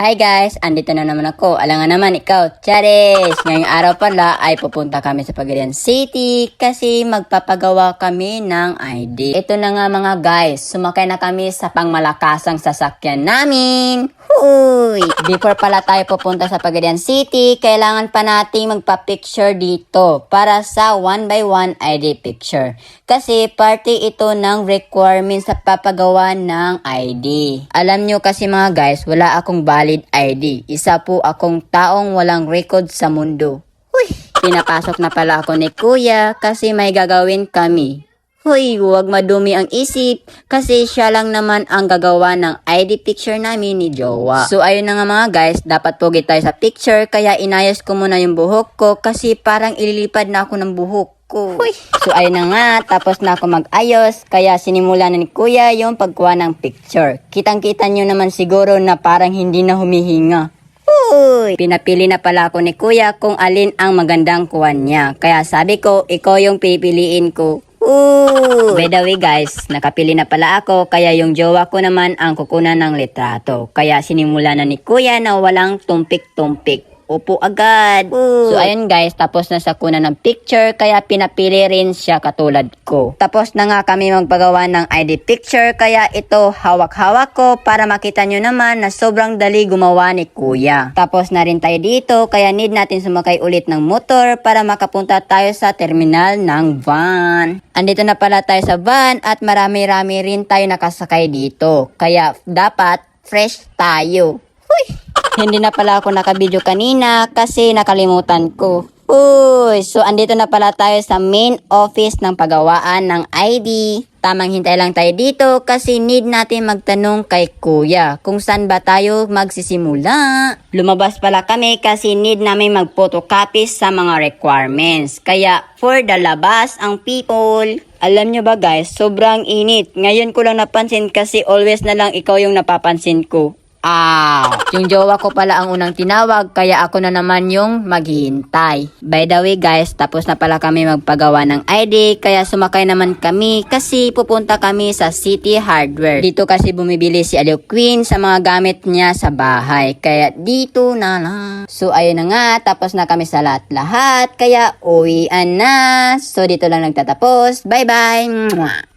Hi guys, andito na naman ako. Alangan naman ikaw, Charis! Ngayong araw pala ay pupunta kami sa Pagadian City kasi magpapagawa kami ng ID. Ito na nga mga guys, sumakay na kami sa pangmalakasang sasakyan namin. Huy! Before pala tayo pupunta sa Pagadian City, kailangan pa nating magpa-picture dito para sa 1 by 1 ID picture. Kasi party ito ng requirement sa papagawa ng ID. Alam nyo kasi mga guys, wala akong valid ID. Isa po akong taong walang record sa mundo. Huy! Pinapasok na pala ako ni Kuya kasi may gagawin kami. Hoy, huwag madumi ang isip kasi siya lang naman ang gagawa ng ID picture namin ni Jowa. So ayun na nga mga guys, dapat pogi tayo sa picture kaya inayos ko muna yung buhok ko kasi parang ililipad na ako ng buhok ko. So ayun na nga, tapos na ako mag-ayos kaya sinimula na ni Kuya yung pagkuha ng picture. Kitang-kita nyo naman siguro na parang hindi na humihinga. Uy! Pinapili na pala ako ni Kuya kung alin ang magandang kuwan niya. Kaya sabi ko, ikaw yung pipiliin ko. Ooh! By the way guys, nakapili na pala ako kaya yung jowa ko naman ang kukunan ng litrato. Kaya sinimula na ni Kuya na walang tumpik-tumpik. Upo agad. So ayun guys, tapos na sa kuna ng picture kaya pinapili rin siya katulad ko. Tapos na nga kami magpagawa ng ID picture kaya ito hawak-hawak ko para makita nyo naman na sobrang dali gumawa ni kuya. Tapos na rin tayo dito kaya need natin sumakay ulit ng motor para makapunta tayo sa terminal ng van. Andito na pala tayo sa van at marami-rami rin tayo nakasakay dito. Kaya dapat fresh tayo. Huy! Hindi na pala ako nakabidyo kanina kasi nakalimutan ko. Uy, so andito na pala tayo sa main office ng pagawaan ng ID. Tamang hintay lang tayo dito kasi need natin magtanong kay kuya kung saan ba tayo magsisimula. Lumabas pala kami kasi need namin mag-photocopy sa mga requirements. Kaya for the labas ang people. Alam nyo ba guys, sobrang init. Ngayon ko lang napansin kasi always na lang ikaw yung napapansin ko. Ah, yung jowa ko pala ang unang tinawag kaya ako na naman yung maghihintay. By the way guys, tapos na pala kami magpagawa ng ID kaya sumakay naman kami kasi pupunta kami sa City Hardware. Dito kasi bumibili si Aliw Queen sa mga gamit niya sa bahay. Kaya dito na lang. So ayun na nga, tapos na kami sa lahat-lahat kaya uwian na. So dito lang nagtatapos. Bye bye! Mwah!